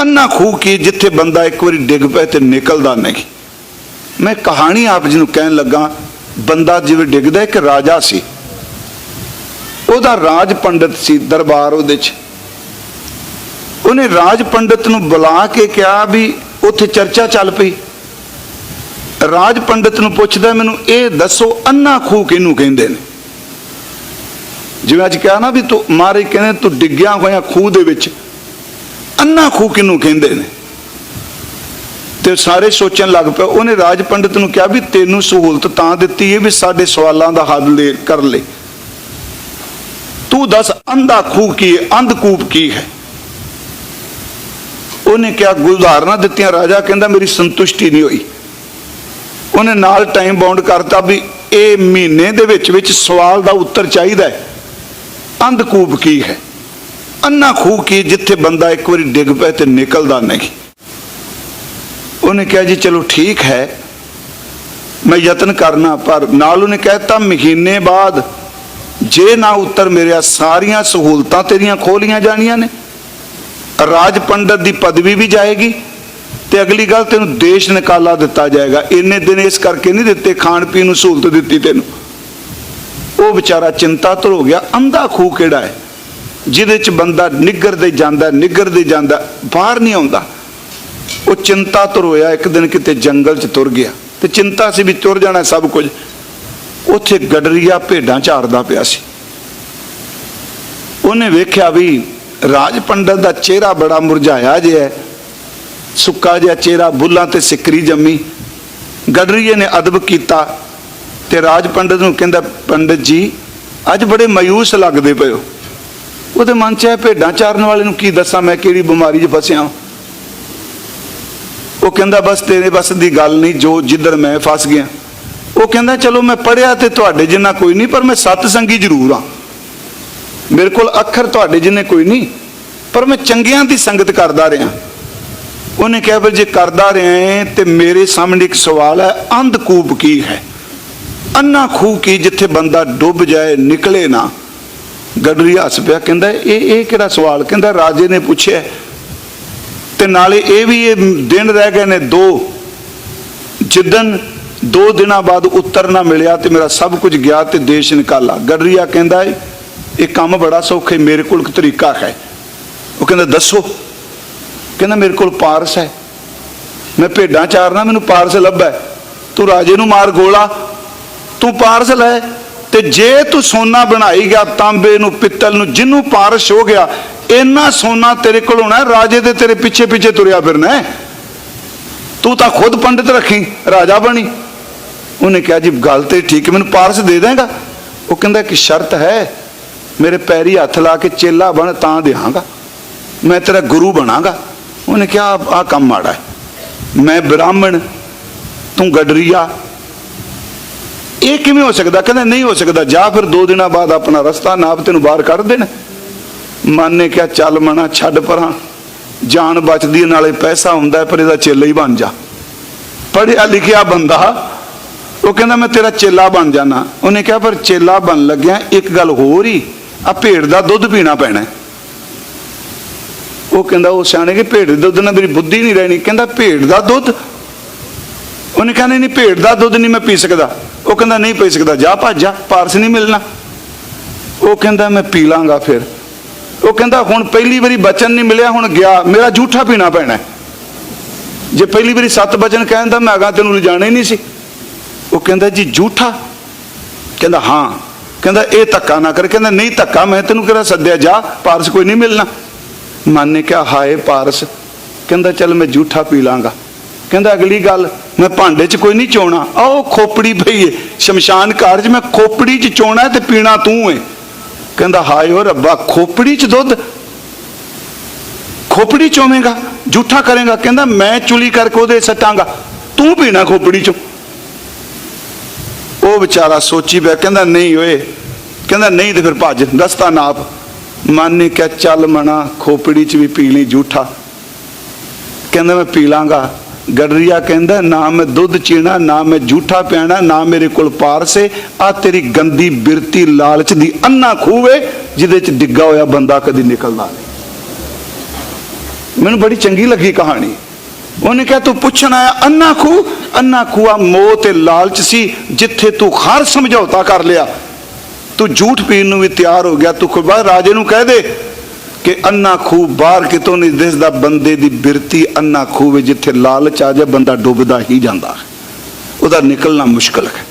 ਅੰਨਾ ਖੂਹ ਕੀ ਜਿੱਥੇ ਬੰਦਾ ਇੱਕ ਵਾਰੀ ਡਿੱਗ ਪਏ ਤੇ ਨਿਕਲਦਾ ਨਹੀਂ। ਮੈਂ ਕਹਾਣੀ ਆਪ ਜੀ ਨੂੰ ਕਹਿਣ ਲੱਗਾ, ਬੰਦਾ ਜਿਵੇਂ ਡਿੱਗਦਾ, ਇੱਕ ਰਾਜਾ ਸੀ। ਉਹਦਾ ਰਾਜ ਪੰਡਤ ਸੀ ਦਰਬਾਰ ਉਹਦੇ 'ਚ। ਉਹਨੇ ਰਾਜ ਪੰਡਤ ਨੂੰ ਬੁਲਾ ਕੇ ਕਿਹਾ ਵੀ ਉੱਥੇ ਚਰਚਾ ਚੱਲ ਪਈ। ਰਾਜ ਪੰਡਤ ਨੂੰ ਪੁੱਛਦਾ, ਮੈਨੂੰ ਇਹ ਦੱਸੋ, ਅੰਨਾ ਖੂਹ ਕਿਹਨੂੰ ਕਹਿੰਦੇ ਨੇ? ਜਿਵੇਂ ਅੱਜ ਕਿਹਾ ਨਾ ਵੀ ਤੂੰ ਮਾਰੇ ਕਹਿੰਦੇ, ਤੂੰ ਡਿੱਗਿਆ ਹੋਇਆ ਖੂਹ ਦੇ ਵਿੱਚ ਅੰਨਾ ਖੂਹ ਕਿਹਨੂੰ ਕਹਿੰਦੇ ਨੇ? ਤੇ ਸਾਰੇ ਸੋਚਣ ਲੱਗ ਪਏ, ਉਹਨੇ ਰਾਜ ਪੰਡਿਤ ਨੂੰ ਕਿਹਾ ਵੀ ਤੈਨੂੰ ਸਹੂਲਤ ਤਾਂ ਦਿੱਤੀ ਹੈ ਵੀ ਸਾਡੇ ਸਵਾਲਾਂ ਦਾ ਹੱਲ ਲੈ, ਕਰ ਲੈ। ਤੂੰ ਦੱਸ, ਅੰਧਾ ਖੂਹ ਕੀ ਹੈ ਅੰਧਕੂਪ ਕੀ ਹੈ? ਉਹਨੇ ਕਿਹਾ ਗੁਜ਼ਾਰਨਾ ਦਿੱਤੀਆਂ, ਰਾਜਾ ਕਹਿੰਦਾ, ਮੇਰੀ ਸੰਤੁਸ਼ਟੀ ਨਹੀਂ ਹੋਈ। ਉਹਨੇ ਨਾਲ ਟਾਈਮ ਬਾਉਂਡ ਕਰਤਾ ਵੀ ਇਹ ਮਹੀਨੇ ਦੇ ਵਿੱਚ ਵਿੱਚ ਸਵਾਲ ਦਾ ਉੱਤਰ ਚਾਹੀਦਾ ਹੈ। ਅੰਧਕੂਪ ਕੀ ਹੈ? ਅੰਨਾ ਖੂਹ ਕੀ ਜਿੱਥੇ ਬੰਦਾ ਇੱਕ ਵਾਰੀ ਡਿੱਗ ਪਏ ਤੇ ਨਿਕਲਦਾ ਨਹੀਂ? ਉਹਨੇ ਕਿਹਾ ਜੀ, ਚਲੋ ਠੀਕ ਹੈ। ਮੈਂ ਯਤਨ ਕਰਨਾ, ਪਰ ਨਾਲ ਉਹਨੇ ਕਹਿਤਾ ਮਹੀਨੇ ਬਾਅਦ ਜੇ ਨਾ ਉੱਤਰ ਮੇਰਿਆ, ਸਾਰੀਆਂ ਸਹੂਲਤਾਂ ਤੇਰੀਆਂ ਖੋਲੀਆਂ ਜਾਣੀਆਂ ਨੇ। ਰਾਜ ਪੰਡਤ ਦੀ ਪਦਵੀ ਵੀ ਜਾਏਗੀ ਤੇ ਅਗਲੀ ਗੱਲ ਤੈਨੂੰ ਦੇਸ਼ ਨਿਕਾਲਾ ਦਿੱਤਾ ਜਾਏਗਾ। ਇੰਨੇ ਦਿਨ ਇਸ ਕਰਕੇ ਨਹੀਂ ਦਿੱਤੇ, ਖਾਣ ਪੀਣ ਨੂੰ ਸਹੂਲਤ ਦਿੱਤੀ ਤੈਨੂੰ। ਉਹ ਵਿਚਾਰਾ ਚਿੰਤਾਤੁਰ ਹੋ ਗਿਆ, ਅੰਧਾ ਖੂਹ ਕਿਹੜਾ ਹੈ? ਜਿਹਦੇ ਚ ਬੰਦਾ ਨਿੱਗਰਦੇ ਜਾਂਦਾ ਨਿੱਗਰਦੇ ਜਾਂਦਾ, ਬਾਹਰ ਨਹੀਂ ਆਉਂਦਾ। ਉਹ ਚਿੰਤਾਤੁਰ ਹੋਇਆ ਇੱਕ ਦਿਨ ਕਿਤੇ ਜੰਗਲ ਚ ਤੁਰ ਗਿਆ। ਤੇ ਚਿੰਤਾ ਸੀ ਵੀ ਤੁਰ ਜਾਣਾ ਸਭ ਕੁਝ। ਉੱਥੇ ਗਡਰੀਆ ਭੇਡਾਂ ਝਾੜਦਾ ਪਿਆ ਸੀ। ਉਹਨੇ ਵੇਖਿਆ ਵੀ ਰਾਜ ਪੰਡਤ ਦਾ ਚਿਹਰਾ ਬੜਾ ਮੁਰਝਾਇਆ ਜਿਹਾ ਸੁੱਕਾ ਜਿਹਾ ਚਿਹਰਾ, ਬੁੱਲਾਂ ਤੇ ਸਿਕਰੀ ਜੰਮੀ। ਗਡਰੀਏ ਨੇ ਅਦਬ ਕੀਤਾ ਤੇ ਰਾਜ ਪੰਡਤ ਨੂੰ ਕਹਿੰਦਾ, ਪੰਡਤ ਜੀ, ਅੱਜ ਬੜੇ ਮਾਯੂਸ ਲੱਗਦੇ ਪਏ ਹੋ। ਉਹਦੇ ਮਨ 'ਚ ਹੈ ਭੇਡਾਂ ਚਾਰਨ ਵਾਲੇ ਨੂੰ ਕੀ ਦੱਸਾਂ, ਮੈਂ ਕਿਹੜੀ ਬਿਮਾਰੀ 'ਚ ਫਸਿਆ ਉਹ ਕਹਿੰਦਾ, ਬਸ ਤੇਰੇ ਬਸ ਦੀ ਗੱਲ ਨਹੀਂ, ਜੋ ਜਿੱਧਰ ਮੈਂ ਫਸ ਗਿਆ। ਉਹ ਕਹਿੰਦਾ, ਚਲੋ ਮੈਂ ਪੜਿਆ ਤੇ ਤੁਹਾਡੇ ਜਿੰਨਾ ਕੋਈ ਨਹੀਂ, ਪਰ ਮੈਂ ਸਤ ਸੰਗੀ ਜ਼ਰੂਰ ਹਾਂ ਮੇਰੇ ਕੋਲ ਅੱਖਰ ਤੁਹਾਡੇ ਜਿੰਨੇ ਕੋਈ ਨਹੀਂ, ਪਰ ਮੈਂ ਚੰਗਿਆਂ ਦੀ ਸੰਗਤ ਕਰਦਾ ਰਿਹਾ। ਉਹਨੇ ਕਿਹਾ ਵੀ ਜੇ ਕਰਦਾ ਰਿਹਾ ਹੈ ਤੇ ਮੇਰੇ ਸਾਹਮਣੇ ਇੱਕ ਸਵਾਲ ਹੈ ਅੰਧਕੂਪ ਕੀ ਹੈ? ਅੰਨਾ ਖੂਹ ਕੀ ਜਿੱਥੇ ਬੰਦਾ ਡੁੱਬ ਜਾਏ, ਨਿਕਲੇ ਨਾ। ਗਡਰੀ ਹੱਸ ਪਿਆ ਕਹਿੰਦਾ, ਇਹ ਇਹ ਕਿਹੜਾ ਸਵਾਲ? ਕਹਿੰਦਾ, ਰਾਜੇ ਨੇ ਪੁੱਛਿਆ ਤੇ ਨਾਲੇ ਇਹ ਵੀ ਇਹ ਦਿਨ ਰਹਿ ਗਏ ਨੇ ਦੋ। ਜਿੱਦਨ ਦੋ ਦਿਨਾਂ ਬਾਅਦ ਉੱਤਰ ਨਾ ਮਿਲਿਆ ਤੇ ਮੇਰਾ ਸਭ ਕੁਝ ਗਿਆ ਤੇ ਦੇਸ਼ ਨਿਕਾਲਾ। ਗਡਰੀਆ ਕਹਿੰਦਾ ਇਹ ਕੰਮ ਬੜਾ ਸੌਖੇ ਮੇਰੇ ਕੋਲ ਇੱਕ ਤਰੀਕਾ ਹੈ। ਉਹ ਕਹਿੰਦਾ, ਦੱਸੋ। ਕਹਿੰਦਾ, ਮੇਰੇ ਕੋਲ ਪਾਰਸ ਹੈ। ਮੈਂ ਭੇਡਾਂ ਚਾਰਨਾ, ਮੈਨੂੰ ਪਾਰਸ ਲੱਭਾ ਹੈ। ਤੂੰ ਰਾਜੇ ਨੂੰ ਮਾਰ ਗੋਲਾ। ਤੂੰ ਪਾਰਸ ਲੈ। ਤੇ ਜੇ ਤੂੰ ਸੋਨਾ ਬਣਾਈ ਗਿਆ, ਤਾਂਬੇ ਨੂੰ, ਪਿੱਤਲ ਨੂੰ, ਜਿੰਨੂੰ ਪਾਰਸ ਹੋ ਗਿਆ, ਇੰਨਾ ਸੋਨਾ ਤੇਰੇ ਕੋਲ ਹੋਣਾ, ਰਾਜੇ ਦੇ ਤੇਰੇ ਪਿੱਛੇ ਪਿੱਛੇ ਤੁਰਿਆ ਫਿਰਨਾ ਤੂੰ ਤਾਂ ਖੁਦ ਪੰਡਿਤ ਰੱਖੀ, ਰਾਜਾ ਬਣੀ। ਉਹਨੇ ਕਿਹਾ, ਜੀ, ਗੱਲ ਤੇ ਠੀਕ ਮੈਨੂੰ ਪਾਰਸ ਦੇ ਦੇਂਗਾ? ਉਹ ਕਹਿੰਦਾ ਕਿ ਸ਼ਰਤ ਹੈ, ਮੇਰੇ ਪੈਰੀ ਹੱਥ ਲਾ ਕੇ ਚੇਲਾ ਬਣ, ਤਾਂ ਦਿਆਂਗਾ। ਮੈਂ ਤੇਰਾ ਗੁਰੂ ਬਣਾਂਗਾ। ਉਹਨੇ ਕਿਹਾ ਆ ਕੰਮ ਮਾੜਾ ਹੈ। ਮੈਂ ਬ੍ਰਾਹਮਣ, ਤੂੰ ਗਡਰੀਆ ਇਹ ਕਿਵੇਂ ਹੋ ਸਕਦਾ? ਕਹਿੰਦਾ, ਨਹੀਂ ਹੋ ਸਕਦਾ। ਜਾ ਫਿਰ ਦੋ ਦਿਨਾਂ ਬਾਅਦ ਆਪਣਾ ਰਸਤਾ ਨਾਪ ਤੈਨੂੰ ਬਾਹਰ ਕੱਢ ਦੇਣ। ਮਨ ਨੇ ਕਿਹਾ, ਚੱਲ ਮਣਾ ਛੱਡ ਪਰਾਂ। ਜਾਨ ਬਚਦੀ ਨਾਲੇ ਪੈਸਾ ਹੁੰਦਾ ਪਰ ਇਹਦਾ ਚੇਲਾ ਹੀ ਬਣ ਜਾ। ਪੜਿਆ ਲਿਖਿਆ ਬੰਦਾ, ਉਹ ਕਹਿੰਦਾ, ਮੈਂ ਤੇਰਾ ਚੇਲਾ ਬਣ ਜਾਣਾ ਉਹਨੇ ਕਿਹਾ, ਪਰ ਚੇਲਾ ਬਣ ਲੱਗਿਆ, ਇੱਕ ਗੱਲ ਹੋਰ ਹੀ ਆ ਭੇਡ ਦਾ ਦੁੱਧ ਪੀਣਾ ਪੈਣਾ ਉਹ ਕਹਿੰਦਾ, ਉਹ ਸਿਆਣੇ ਕਿ ਭੇਡ ਦੇ ਦੁੱਧ ਨਾਲ ਮੇਰੀ ਬੁੱਧੀ ਨਹੀਂ ਰਹਿਣੀ। ਕਹਿੰਦਾ, ਭੇਡ ਦਾ ਦੁੱਧ ਉਹਨੇ ਕਹਿੰਦਾ ਨਹੀਂ ਭੇਡ ਦਾ ਦੁੱਧ ਨਹੀਂ ਮੈਂ ਪੀ ਸਕਦਾ। ਉਹ ਕਹਿੰਦਾ ਨਹੀਂ ਪੀ ਸਕਦਾ, ਜਾ ਭੱਜ ਜਾ, ਪਾਰਸ ਨਹੀਂ ਮਿਲਣਾ। ਉਹ ਕਹਿੰਦਾ ਮੈਂ ਪੀ ਲਾਂਗਾ ਫਿਰ। ਉਹ ਕਹਿੰਦਾ ਹੁਣ ਪਹਿਲੀ ਵਾਰੀ ਬਚਨ ਨਹੀਂ ਮਿਲਿਆ, ਹੁਣ ਗਿਆ। ਮੇਰਾ ਝੂਠਾ ਪੀਣਾ ਪੈਣਾ ਜੇ ਪਹਿਲੀ ਵਾਰੀ ਸੱਤ ਬਚਨ ਕਹਿੰਦਾ ਮੈਂ ਅਗਾ ਤੈਨੂੰ ਲਿਜਾਣਾ ਹੀ ਨਹੀਂ ਸੀ। ਉਹ ਕਹਿੰਦਾ ਜੀ, ਝੂਠਾ? ਕਹਿੰਦਾ ਹਾਂ। ਕਹਿੰਦਾ ਇਹ ਧੱਕਾ ਨਾ ਕਰ। ਕਹਿੰਦਾ ਨਹੀਂ, ਧੱਕਾ ਮੈਂ ਤੈਨੂੰ ਕਿਹੜਾ ਸੱਦਿਆ, ਜਾ, ਪਾਰਸ ਕੋਈ ਨਹੀਂ ਮਿਲਣਾ। ਮਨ ਨੇ ਕਿਹਾ, ਹਾਏ ਪਾਰਸ। ਕਹਿੰਦਾ ਚੱਲ ਮੈਂ ਝੂਠਾ ਪੀ ਲਾਂਗਾ। ਕਹਿੰਦਾ ਅਗਲੀ ਗੱਲ, ਮੈਂ ਭਾਂਡੇ 'ਚ ਕੋਈ ਨਹੀਂ ਚੋਣਾ। ਆਹ ਖੋਪੜੀ ਪਈ ਏ, ਸ਼ਮਸ਼ਾਨ ਕਾਰਜ, ਮੈਂ ਖੋਪੜੀ 'ਚ ਚੋਣਾ ਤੇ ਪੀਣਾ ਤੂੰ ਏ। ਕਹਿੰਦਾ, ਹਾਏ ਓ ਰੱਬਾ, ਖੋਪੜੀ 'ਚ ਦੁੱਧ? ਖੋਪੜੀ ਚੋਵੇਂਗਾ ਝੂਠਾ ਕਰੇਗਾ, ਕਹਿੰਦਾ, ਮੈਂ ਚੁਲੀ ਕਰਕੇ ਉਹਦੇ ਸੱਟਾਂਗਾ, ਤੂੰ ਪੀਣਾ ਖੋਪੜੀ 'ਚੋਂ। ਉਹ ਵਿਚਾਰਾ ਸੋਚੀ ਪਿਆ, ਕਹਿੰਦਾ, ਨਹੀਂ ਓਏ, ਕਹਿੰਦਾ, ਨਹੀਂ ਤੇ ਫਿਰ ਭੱਜ ਦਸਤਾ ਨਾਪ। ਮਨ ਨੇ ਕਿਹਾ, ਚੱਲ ਮਣਾ ਖੋਪੜੀ 'ਚ ਵੀ ਪੀ ਲਈ ਝੂਠਾ ਕਹਿੰਦਾ, ਮੈਂ ਪੀ ਲਾਂਗਾ। ਗਡਰੀਆ ਕਹਿੰਦਾ, ਨਾ ਮੈਂ ਦੁੱਧ ਚੀਣਾ, ਨਾ ਮੈਂ ਝੂਠਾ ਪਿਆਣਾ, ਨਾ ਮੇਰੇ ਕੋਲ ਪਾਰਸੇ ਆ ਤੇਰੀ ਗੰਦੀ ਬਿਰਤੀ ਲਾਲਚ ਦੀ ਅੰਨਾ ਖੂਵੇ ਜਿਹਦੇ 'ਚ ਡਿੱਗਾ ਹੋਇਆ ਬੰਦਾ ਕਦੀ ਨਿਕਲਦਾ ਨਹੀਂ। ਮੈਨੂੰ ਬੜੀ ਚੰਗੀ ਲੱਗੀ ਕਹਾਣੀ। ਉਹਨੇ ਕਿਹਾ, ਤੂੰ ਪੁੱਛਣ ਆਇਆ, ਅੰਨਾ ਖੂ ਅੰਨਾ ਖੂਆ ਮੋਹ ਤੇ ਲਾਲਚ ਸੀ, ਜਿੱਥੇ ਤੂੰ ਹਰ ਸਮਝੌਤਾ ਕਰ ਲਿਆ। ਤੂੰ ਝੂਠ ਪੀਣ ਨੂੰ ਵੀ ਤਿਆਰ ਹੋ ਗਿਆ, ਤੂੰ ਖੁਦਾ ਰਾਜੇ ਨੂੰ ਕਹਿ ਦੇ ਕਿ ਅੰਨਾ ਖੂਹ ਬਾਹਰ ਕਿਤੋਂ ਨਹੀਂ ਦਿਸਦਾ, ਬੰਦੇ ਦੀ ਬਿਰਤੀ ਅੰਨਾ ਖੂਹ ਵਿੱਚ ਜਿੱਥੇ ਲਾਲਚ ਆ ਜਾ ਬੰਦਾ ਡੁੱਬਦਾ ਹੀ ਜਾਂਦਾ ਉਹਦਾ ਨਿਕਲਣਾ ਮੁਸ਼ਕਲ ਹੈ।